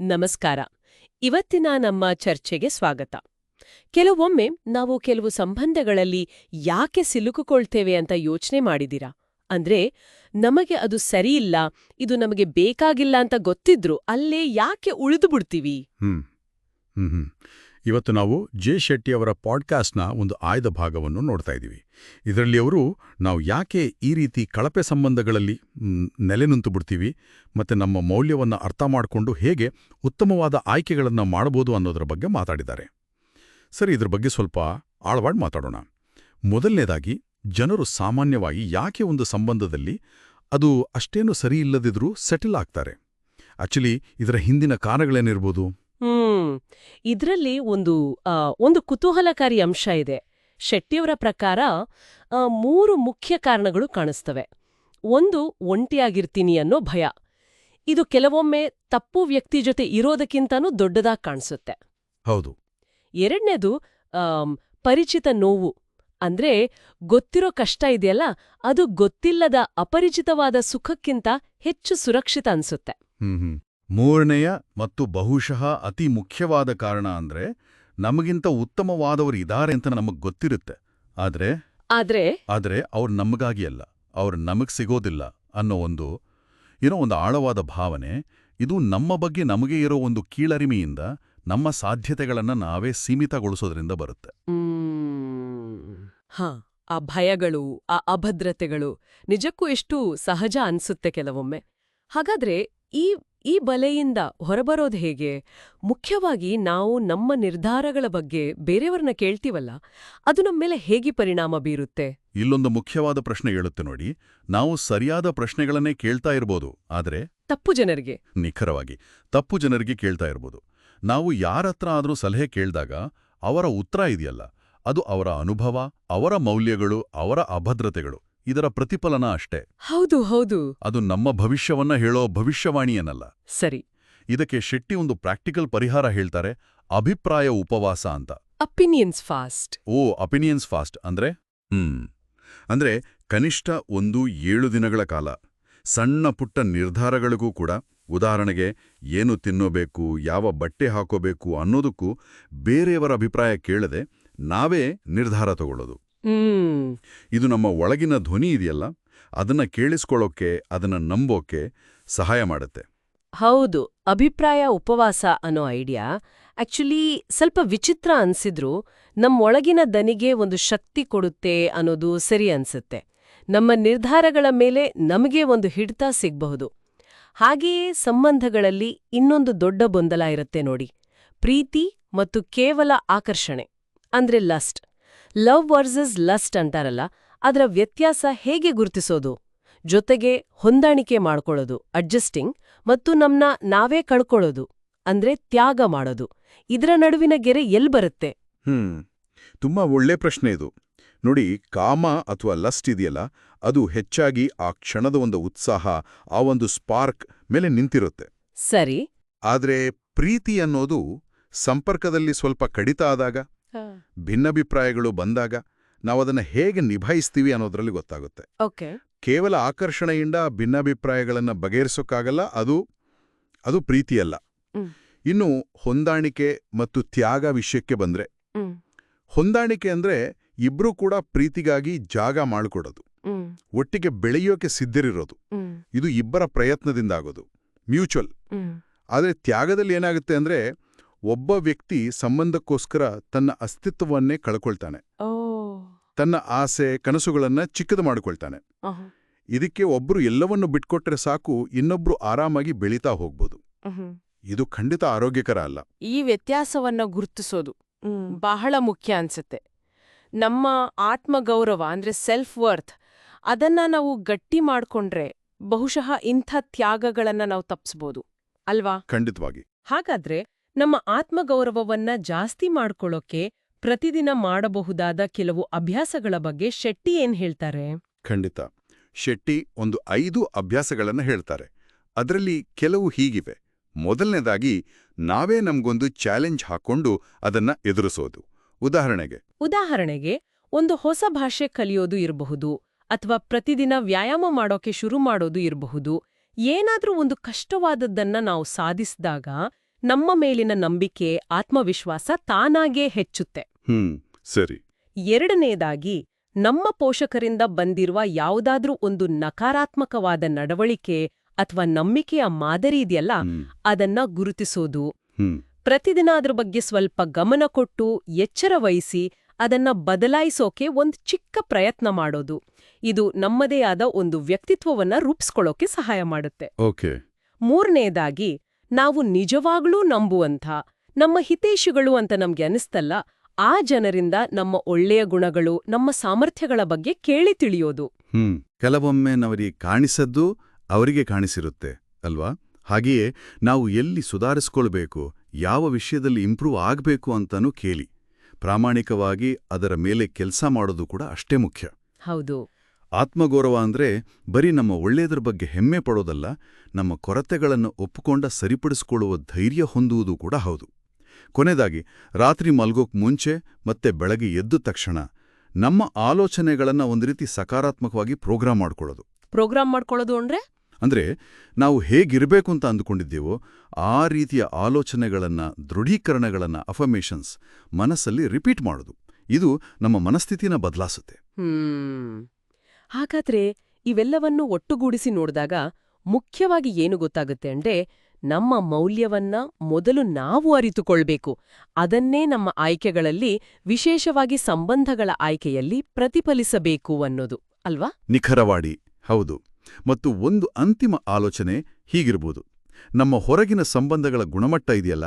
ನಮಸ್ಕಾರ. ಇವತ್ತಿನ ನಮ್ಮ ಚರ್ಚೆಗೆ ಸ್ವಾಗತ. ಕೆಲವೊಮ್ಮೆ ನಾವು ಕೆಲವು ಸಂಬಂಧಗಳಲ್ಲಿ ಯಾಕೆ ಸಿಲುಕುಕೊಳ್ತೇವೆ ಅಂತ ಯೋಚನೆ ಮಾಡಿದಿರಾ? ಅಂದ್ರೆ, ನಮಗೆ ಅದು ಸರಿಯಿಲ್ಲ, ಇದು ನಮಗೆ ಬೇಕಾಗಿಲ್ಲ ಅಂತ ಗೊತ್ತಿದ್ರು ಅಲ್ಲೇ ಯಾಕೆ ಉಳಿದು ಬಿಡ್ತೀವಿ? ಇವತ್ತು ನಾವು ಜೆ ಶೆಟ್ಟಿಯವರ ಪಾಡ್ಕಾಸ್ಟ್ನ ಒಂದು ಆಯ್ದ ಭಾಗವನ್ನು ನೋಡ್ತಾ ಇದ್ದೀವಿ. ಇದರಲ್ಲಿ ಅವರು ನಾವು ಯಾಕೆ ಈ ರೀತಿ ಕಳಪೆ ಸಂಬಂಧಗಳಲ್ಲಿ ನೆಲೆ ನಿಂತು ಬಿಡ್ತೀವಿ ಮತ್ತೆ ನಮ್ಮ ಮೌಲ್ಯವನ್ನು ಅರ್ಥ ಮಾಡಿಕೊಂಡು ಹೇಗೆ ಉತ್ತಮವಾದ ಆಯ್ಕೆಗಳನ್ನು ಮಾಡಬಹುದು ಅನ್ನೋದರ ಬಗ್ಗೆ ಮಾತಾಡಿದ್ದಾರೆ. ಸರಿ, ಇದ್ರ ಬಗ್ಗೆ ಸ್ವಲ್ಪ ಆಳವಾಡ್ ಮಾತಾಡೋಣ. ಮೊದಲನೇದಾಗಿ, ಜನರು ಸಾಮಾನ್ಯವಾಗಿ ಯಾಕೆ ಒಂದು ಸಂಬಂಧದಲ್ಲಿ ಅದು ಅಷ್ಟೇನು ಸರಿಯಿಲ್ಲದಿದ್ರೂ ಸೆಟಲ್ ಆಗ್ತಾರೆ? ಆಕ್ಚುಲಿ ಇದರ ಹಿಂದಿನ ಕಾರಣಗಳೇನಿರ್ಬೋದು? ಹ್ಮ್. ಇದ್ರಲ್ಲಿ ಒಂದು ಒಂದು ಕುತೂಹಲಕಾರಿ ಅಂಶ ಇದೆ. ಶೆಟ್ಟಿಯವರ ಪ್ರಕಾರ ಮೂರು ಮುಖ್ಯ ಕಾರಣಗಳು ಕಾಣಿಸ್ತವೆ. ಒಂದು ಒಂಟಿಯಾಗಿರ್ತೀನಿ ಅನ್ನೋ ಭಯ. ಇದು ಕೆಲವೊಮ್ಮೆ ತಪ್ಪು ವ್ಯಕ್ತಿ ಜೊತೆ ಇರೋದಕ್ಕಿಂತನೂ ದೊಡ್ಡದಾಗಿ ಕಾಣಿಸುತ್ತೆ. ಹೌದು. ಎರಡನೇದು ಪರಿಚಿತ ನೋವು. ಅಂದ್ರೆ ಗೊತ್ತಿರೋ ಕಷ್ಟ ಇದೆಯಲ್ಲ ಅದು ಗೊತ್ತಿಲ್ಲದ ಅಪರಿಚಿತವಾದ ಸುಖಕ್ಕಿಂತ ಹೆಚ್ಚು ಸುರಕ್ಷಿತ ಅನ್ಸುತ್ತೆ. ಮೂರನೆಯ ಮತ್ತು ಬಹುಶಃ ಅತಿ ಮುಖ್ಯವಾದ ಕಾರಣ ಅಂದ್ರೆ ನಮಗಿಂತ ಉತ್ತಮವಾದವರು ಇದಾರೆ ಅಂತ ನಮಗ್ ಗೊತ್ತಿರುತ್ತೆ ಆದ್ರೆ ಆದ್ರೆ ಆದ್ರೆ ಅವ್ರು ನಮಗಾಗಿ ಅಲ್ಲ ಅವ್ರು ನಮಗ್ ಸಿಗೋದಿಲ್ಲ ಅನ್ನೋ ಒಂದು ಏನೋ ಒಂದು ಆಳವಾದ ಭಾವನೆ ಇದು ನಮ್ಮ ಬಗ್ಗೆ ನಮಗೆ ಇರೋ ಒಂದು ಕೀಳರಿಮೆಯಿಂದ ನಮ್ಮ ಸಾಧ್ಯತೆಗಳನ್ನ ನಾವೇ ಸೀಮಿತಗೊಳಿಸೋದ್ರಿಂದ ಬರುತ್ತೆ. ಹ ಆ ಭಯಗಳು ಆ ಅಭದ್ರತೆಗಳು ನಿಜಕ್ಕೂ ಎಷ್ಟು ಸಹಜ ಅನ್ಸುತ್ತೆ ಕೆಲವೊಮ್ಮೆ ಹಾಗಾದ್ರೆ ಈ ಈ ಬಲೆಯಿಂದ ಹೊರಬರೋದು ಹೇಗೆ? ಮುಖ್ಯವಾಗಿ ನಾವು ನಮ್ಮ ನಿರ್ಧಾರಗಳ ಬಗ್ಗೆ ಬೇರೆಯವ್ರನ್ನ ಕೇಳ್ತೀವಲ್ಲ ಅದು ನಮ್ಮ ಮೇಲೆ ಹೇಗೆ ಪರಿಣಾಮ ಬೀರುತ್ತೆ? ಇಲ್ಲೊಂದು ಮುಖ್ಯವಾದ ಪ್ರಶ್ನೆ ಹೇಳುತ್ತೆ ನೋಡಿ. ನಾವು ಸರಿಯಾದ ಪ್ರಶ್ನೆಗಳನ್ನೇ ಕೇಳ್ತಾ ಇರ್ಬೋದು ಆದರೆ ತಪ್ಪು ಜನರಿಗೆ. ನಿಖರವಾಗಿ ತಪ್ಪು ಜನರಿಗೆ ಕೇಳ್ತಾ ಇರ್ಬೋದು. ನಾವು ಯಾರತ್ರ ಆದ್ರೂ ಸಲಹೆ ಕೇಳಿದಾಗ ಅವರ ಉತ್ತರ ಇದೆಯಲ್ಲ ಅದು ಅವರ ಅನುಭವ ಅವರ ಮೌಲ್ಯಗಳು ಅವರ ಅಭದ್ರತೆಗಳು. ಇದರ ಪ್ರತಿಫಲನ ಅಷ್ಟೇ. ಹೌದು ಹೌದು. ಅದು ನಮ್ಮ ಭವಿಷ್ಯವನ್ನ ಹೇಳೋ ಭವಿಷ್ಯವಾಣಿಯೇನಲ್ಲ ಸರಿ. ಇದಕ್ಕೆ ಶೆಟ್ಟಿ ಒಂದು ಪ್ರಾಕ್ಟಿಕಲ್ ಪರಿಹಾರ ಹೇಳ್ತಾರೆ ಅಭಿಪ್ರಾಯ ಉಪವಾಸ ಅಂತ. ಅಪಿನಿಯನ್ಸ್ ಫಾಸ್ಟ್ ಓ ಅಪಿನಿಯನ್ಸ್ ಫಾಸ್ಟ್ ಅಂದ್ರೆ? ಹ್ಮ್. ಅಂದ್ರೆ ಕನಿಷ್ಠ ಒಂದು ಏಳು ದಿನಗಳ ಕಾಲ ಸಣ್ಣ ಪುಟ್ಟ ನಿರ್ಧಾರಗಳಿಗೂ ಕೂಡ ಉದಾಹರಣೆಗೆ ಏನು ತಿನ್ನೋಬೇಕು ಯಾವ ಬಟ್ಟೆ ಹಾಕೋಬೇಕು ಅನ್ನೋದಕ್ಕೂ ಬೇರೆಯವರ ಅಭಿಪ್ರಾಯ ಕೇಳದೆ ನಾವೇ ನಿರ್ಧಾರ ತಗೊಳ್ಳೋದು. ಇದು ನಮ್ಮ ಒಳಗಿನ ಧ್ವನಿ ಇದೆಯಲ್ಲ, ಅದನ್ನ ಕೇಳಿಸ್ಕೊಳ್ಳೋಕೆ, ಅದನ್ನ ನಂಬೋಕೆ ಸಹಾಯ ಮಾಡುತ್ತೆ. ಹೌದು, ಅಭಿಪ್ರಾಯ, ಉಪವಾಸ ಅನ್ನೋ ಐಡಿಯಾ ಆಕ್ಚುಲಿ ಸ್ವಲ್ಪ ವಿಚಿತ್ರ ಅನ್ಸಿದ್ರು ನಮ್ಮೊಳಗಿನ ದನಿಗೆ ಒಂದು ಶಕ್ತಿ ಕೊಡುತ್ತೆ ಅನ್ನೋದು ಸರಿ ಅನ್ಸುತ್ತೆ. ನಮ್ಮ ನಿರ್ಧಾರಗಳ ಮೇಲೆ ನಮಗೆ ಒಂದು ಹಿಡಿತ ಸಿಗಬಹುದು. ಹಾಗೆಯೇ ಸಂಬಂಧಗಳಲ್ಲಿ ಇನ್ನೊಂದು ದೊಡ್ಡ ಗೊಂದಲ ಇರುತ್ತೆ ನೋಡಿ. ಪ್ರೀತಿ ಮತ್ತು ಕೇವಲ ಆಕರ್ಷಣೆ, ಅಂದ್ರೆ ಲಸ್ಟ್. ಲವ್ ವರ್ಸಸ್ ಲಸ್ಟ್ ಅಂತಾರಲ್ಲ ಅದರ ವ್ಯತ್ಯಾಸ ಹೇಗೆ ಗುರುತಿಸೋದು? ಜೊತೆಗೆ ಹೊಂದಾಣಿಕೆ ಮಾಡ್ಕೊಳ್ಳೋದು ಅಡ್ಜಸ್ಟಿಂಗ್ ಮತ್ತು ನಮ್ನ ನಾವೇ ಕಳ್ಕೊಳ್ಳೋದು ಅಂದ್ರೆ ತ್ಯಾಗ ಮಾಡೋದು. ಇದರ ನಡುವಿನ ಗೆರೆ ಎಲ್ಲಿ ಬರುತ್ತೆ? ಹ್ಮ್ ತುಂಬಾ ಒಳ್ಳೆ ಪ್ರಶ್ನೆ ಇದು. ನೋಡಿ ಕಾಮ ಅಥವಾ ಲಸ್ಟ್ ಇದೆಯಲ್ಲ ಅದು ಹೆಚ್ಚಾಗಿ ಆ ಕ್ಷಣದ ಒಂದು ಉತ್ಸಾಹ ಆ ಒಂದು ಸ್ಪಾರ್ಕ್ ಮೇಲೆ ನಿಂತಿರುತ್ತೆ. ಸರಿ. ಆದ್ರೆ ಪ್ರೀತಿ ಅನ್ನೋದು ಸಂಪರ್ಕದಲ್ಲಿ ಸ್ವಲ್ಪ ಕಡಿತ ಆದಾಗ? ಭಿನ್ನಾಭಿಪ್ರಾಯಗಳು ಬಂದಾಗ ನಾವು ಅದನ್ನು ಹೇಗೆ ನಿಭಾಯಿಸ್ತೀವಿ ಅನ್ನೋದ್ರಲ್ಲಿ ಗೊತ್ತಾಗುತ್ತೆ. ಕೇವಲ ಆಕರ್ಷಣೆಯಿಂದ ಭಿನ್ನಾಭಿಪ್ರಾಯಗಳನ್ನು ಬಗೆಹರಿಸೋಕ್ಕಾಗಲ್ಲ ಅದು ಅದು ಪ್ರೀತಿಯಲ್ಲ. ಇನ್ನು ಹೊಂದಾಣಿಕೆ ಮತ್ತು ತ್ಯಾಗ ವಿಷಯಕ್ಕೆ ಬಂದ್ರೆ ಹೊಂದಾಣಿಕೆ ಅಂದ್ರೆ ಇಬ್ರು ಕೂಡ ಪ್ರೀತಿಗಾಗಿ ಜಾಗ ಮಾಡಿಕೊಡೋದು. ಒಟ್ಟಿಗೆ ಬೆಳೆಯೋಕೆ ಸಿದ್ಧರಿರೋದು. ಇದು ಇಬ್ಬರ ಪ್ರಯತ್ನದಿಂದ ಆಗೋದು. ಮ್ಯೂಚುವಲ್. ಆದರೆ ತ್ಯಾಗದಲ್ಲಿ ಏನಾಗುತ್ತೆ ಅಂದ್ರೆ ಒಬ್ಬ ವ್ಯಕ್ತಿ ಸಂಬಂಧಕ್ಕೋಸ್ಕರ ತನ್ನ ಅಸ್ತಿತ್ವವನ್ನೇ ಕಳ್ಕೊಳ್ತಾನೆ. ಓ. ತನ್ನ ಆಸೆ ಕನಸುಗಳನ್ನ ಚಿಕ್ಕದು ಮಾಡಿಕೊಳ್ತಾನೆ. ಇದಕ್ಕೆ ಒಬ್ರು ಎಲ್ಲವನ್ನು ಬಿಟ್ಕೊಟ್ರೆ ಸಾಕು ಇನ್ನೊಬ್ರು ಆರಾಮಾಗಿ ಬೆಳೀತಾ ಹೋಗ್ಬೋದು. ಇದು ಖಂಡಿತ ಆರೋಗ್ಯಕರ ಅಲ್ಲ. ಈ ವ್ಯತ್ಯಾಸವನ್ನ ಗುರುತಿಸೋದು ಬಹಳ ಮುಖ್ಯ ಅನ್ಸುತ್ತೆ. ನಮ್ಮ ಆತ್ಮಗೌರವ ಅಂದ್ರೆ ಸೆಲ್ಫ್ ವರ್ತ್ ಅದನ್ನ ನಾವು ಗಟ್ಟಿ ಮಾಡ್ಕೊಂಡ್ರೆ ಬಹುಶಃ ಇಂಥ ತ್ಯಾಗಗಳನ್ನ ನಾವು ತಪ್ಪಿಸ್ಬೋದು ಅಲ್ವಾ? ಖಂಡಿತವಾಗಿ. ಹಾಗಾದ್ರೆ ನಮ್ಮ ಆತ್ಮಗೌರವವನ್ನ ಜಾಸ್ತಿ ಮಾಡ್ಕೊಳ್ಳೋಕೆ ಪ್ರತಿದಿನ ಮಾಡಬಹುದಾದ ಕೆಲವು ಅಭ್ಯಾಸಗಳ ಬಗ್ಗೆ ಶೆಟ್ಟಿ ಏನ್ ಹೇಳ್ತಾರೆ? ಖಂಡಿತ. ಶೆಟ್ಟಿ ಒಂದು ಐದು ಅಭ್ಯಾಸಗಳನ್ನು ಹೇಳ್ತಾರೆ. ಅದರಲ್ಲಿ ಕೆಲವು ಹೀಗಿವೆ. ಮೊದಲನೇದಾಗಿ ನಾವೇ ನಮ್ಗೊಂದು ಚಾಲೆಂಜ್ ಹಾಕೊಂಡು ಅದನ್ನ ಎದುರಿಸೋದು. ಉದಾಹರಣೆಗೆ. ಉದಾಹರಣೆಗೆ ಒಂದು ಹೊಸ ಭಾಷೆ ಕಲಿಯೋದು ಇರಬಹುದು ಅಥವಾ ಪ್ರತಿದಿನ ವ್ಯಾಯಾಮ ಮಾಡೋಕೆ ಶುರು ಮಾಡೋದು ಇರಬಹುದು. ಏನಾದ್ರೂ ಒಂದು ಕಷ್ಟವಾದದ್ದನ್ನ ನಾವು ಸಾಧಿಸಿದಾಗ ನಮ್ಮ ಮೇಲಿನ ನಂಬಿಕೆ ಆತ್ಮವಿಶ್ವಾಸ ತಾನಾಗೇ ಹೆಚ್ಚುತ್ತೆ. ಹ್ಮ್ ಸರಿ. ಎರಡನೇದಾಗಿ ನಮ್ಮ ಪೋಷಕರಿಂದ ಬಂದಿರುವ ಯಾವುದಾದ್ರೂ ಒಂದು ನಕಾರಾತ್ಮಕವಾದ ನಡವಳಿಕೆ ಅಥವಾ ನಂಬಿಕೆಯ ಮಾದರಿ ಇದೆಯಲ್ಲ ಅದನ್ನ ಗುರುತಿಸೋದು. ಪ್ರತಿದಿನ ಅದ್ರ ಬಗ್ಗೆ ಸ್ವಲ್ಪ ಗಮನ ಕೊಟ್ಟು ಎಚ್ಚರ ವಹಿಸಿ ಅದನ್ನ ಬದಲಾಯಿಸೋಕೆ ಒಂದ್ ಚಿಕ್ಕ ಪ್ರಯತ್ನ ಮಾಡೋದು. ಇದು ನಮ್ಮದೇ ಆದ ಒಂದು ವ್ಯಕ್ತಿತ್ವವನ್ನ ರೂಪಿಸ್ಕೊಳ್ಳೋಕೆ ಸಹಾಯ ಮಾಡುತ್ತೆ. ಓಕೆ. ಮೂರನೇದಾಗಿ ನಾವು ನಿಜವಾಗ್ಲೂ ನಂಬುವಂಥ ನಮ್ಮ ಹಿತೇಶಿಗಳು ಅಂತ ನಮ್ಗೆ ಅನಿಸ್ತಲ್ಲ ಆ ಜನರಿಂದ ನಮ್ಮ ಒಳ್ಳೆಯ ಗುಣಗಳು ನಮ್ಮ ಸಾಮರ್ಥ್ಯಗಳ ಬಗ್ಗೆ ಕೇಳಿ ತಿಳಿಯೋದು. ಹ್ಮ್ ಕೆಲವೊಮ್ಮೆ ನವರಿಗೆ ಕಾಣಿಸದ್ದು ಅವರಿಗೆ ಕಾಣಿಸಿರುತ್ತೆ ಅಲ್ವಾ? ಹಾಗೆಯೇ ನಾವು ಎಲ್ಲಿ ಸುಧಾರಿಸ್ಕೊಳ್ಬೇಕು ಯಾವ ವಿಷಯದಲ್ಲಿ ಇಂಪ್ರೂವ್ ಆಗಬೇಕು ಅಂತನೂ ಕೇಳಿ. ಪ್ರಾಮಾಣಿಕವಾಗಿ ಅದರ ಮೇಲೆ ಕೆಲಸ ಮಾಡೋದು ಕೂಡ ಅಷ್ಟೇ ಮುಖ್ಯ. ಹೌದು. ಆತ್ಮಗೌರವ ಅಂದ್ರೆ ಬರೀ ನಮ್ಮ ಒಳ್ಳೆಯದ್ರ ಬಗ್ಗೆ ಹೆಮ್ಮೆ ಪಡೋದಲ್ಲ ನಮ್ಮ ಕೊರತೆಗಳನ್ನು ಒಪ್ಪಿಕೊಂಡ ಸರಿಪಡಿಸಿಕೊಳ್ಳುವ ಧೈರ್ಯ ಹೊಂದುವುದು ಕೂಡ ಹೌದು. ಕೊನೆದಾಗಿ ರಾತ್ರಿ ಮಲ್ಗೋಕ್ ಮುಂಚೆ ಮತ್ತೆ ಬೆಳಗ್ಗೆ ಎದ್ದ ತಕ್ಷಣ ನಮ್ಮ ಆಲೋಚನೆಗಳನ್ನು ಒಂದು ರೀತಿ ಸಕಾರಾತ್ಮಕವಾಗಿ ಪ್ರೋಗ್ರಾಮ್ ಮಾಡ್ಕೊಳ್ಳೋದು. ಪ್ರೋಗ್ರಾಮ್ ಮಾಡ್ಕೊಳ್ಳೋದು ಅಂದ್ರೆ? ಅಂದ್ರೆ ನಾವು ಹೇಗಿರಬೇಕು ಅಂತ ಅಂದುಕೊಂಡಿದ್ದೇವೋ ಆ ರೀತಿಯ ಆಲೋಚನೆಗಳನ್ನು ದೃಢೀಕರಣಗಳನ್ನ ಅಫರ್ಮೇಷನ್ಸ್ ಮನಸ್ಸಲ್ಲಿ ರಿಪೀಟ್ ಮಾಡೋದು. ಇದು ನಮ್ಮ ಮನಸ್ಥಿತಿನ ಬದಲಾಸುತ್ತೆ. ಹಾಗಾದ್ರೆ ಇವೆಲ್ಲವನ್ನೂ ಒಟ್ಟುಗೂಡಿಸಿ ನೋಡಿದಾಗ ಮುಖ್ಯವಾಗಿ ಏನು ಗೊತ್ತಾಗುತ್ತೆ ಅಂದ್ರೆ ನಮ್ಮ ಮೌಲ್ಯವನ್ನ ಮೊದಲು ನಾವು ಅರಿತುಕೊಳ್ಬೇಕು. ಅದನ್ನೇ ನಮ್ಮ ಆಯ್ಕೆಗಳಲ್ಲಿ ವಿಶೇಷವಾಗಿ ಸಂಬಂಧಗಳ ಆಯ್ಕೆಯಲ್ಲಿ ಪ್ರತಿಫಲಿಸಬೇಕು ಅನ್ನೋದು. ಅಲ್ವಾ? ನಿಖರವಾಡಿ, ಹೌದು. ಮತ್ತು ಒಂದು ಅಂತಿಮ ಆಲೋಚನೆ ಹೀಗಿರ್ಬೋದು. ನಮ್ಮ ಹೊರಗಿನ ಸಂಬಂಧಗಳ ಗುಣಮಟ್ಟ ಇದೆಯಲ್ಲ?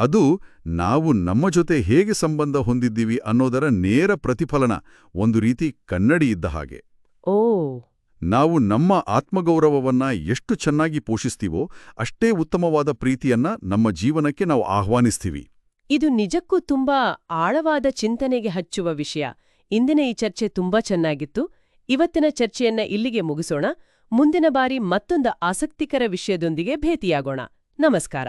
ಅದು ನಾವು ನಮ್ಮ ಜೊತೆ ಹೇಗೆ ಸಂಬಂಧ ಹೊಂದಿದ್ದೀವಿ ಅನ್ನೋದರ ನೇರ ಪ್ರತಿಫಲನ ಒಂದು ರೀತಿ ಕನ್ನಡಿ ಇದ್ದ ಹಾಗೆ. ಓ. ನಾವು ನಮ್ಮ ಆತ್ಮಗೌರವವನ್ನ ಎಷ್ಟು ಚೆನ್ನಾಗಿ ಪೋಷಿಸ್ತೀವೋ ಅಷ್ಟೇ ಉತ್ತಮವಾದ ಪ್ರೀತಿಯನ್ನ ನಮ್ಮ ಜೀವನಕ್ಕೆ ನಾವು ಆಹ್ವಾನಿಸ್ತೀವಿ. ಇದು ನಿಜಕ್ಕೂ ತುಂಬಾ ಆಳವಾದ ಚಿಂತನೆಗೆ ಹಚ್ಚುವ ವಿಷಯ. ಇಂದಿನ ಈ ಚರ್ಚೆ ತುಂಬಾ ಚೆನ್ನಾಗಿತ್ತು. ಇವತ್ತಿನ ಚರ್ಚೆಯನ್ನ ಇಲ್ಲಿಗೆ ಮುಗಿಸೋಣ. ಮುಂದಿನ ಬಾರಿ ಮತ್ತೊಂದು ಆಸಕ್ತಿಕರ ವಿಷಯದೊಂದಿಗೆ ಭೇಟಿಯಾಗೋಣ. ನಮಸ್ಕಾರ.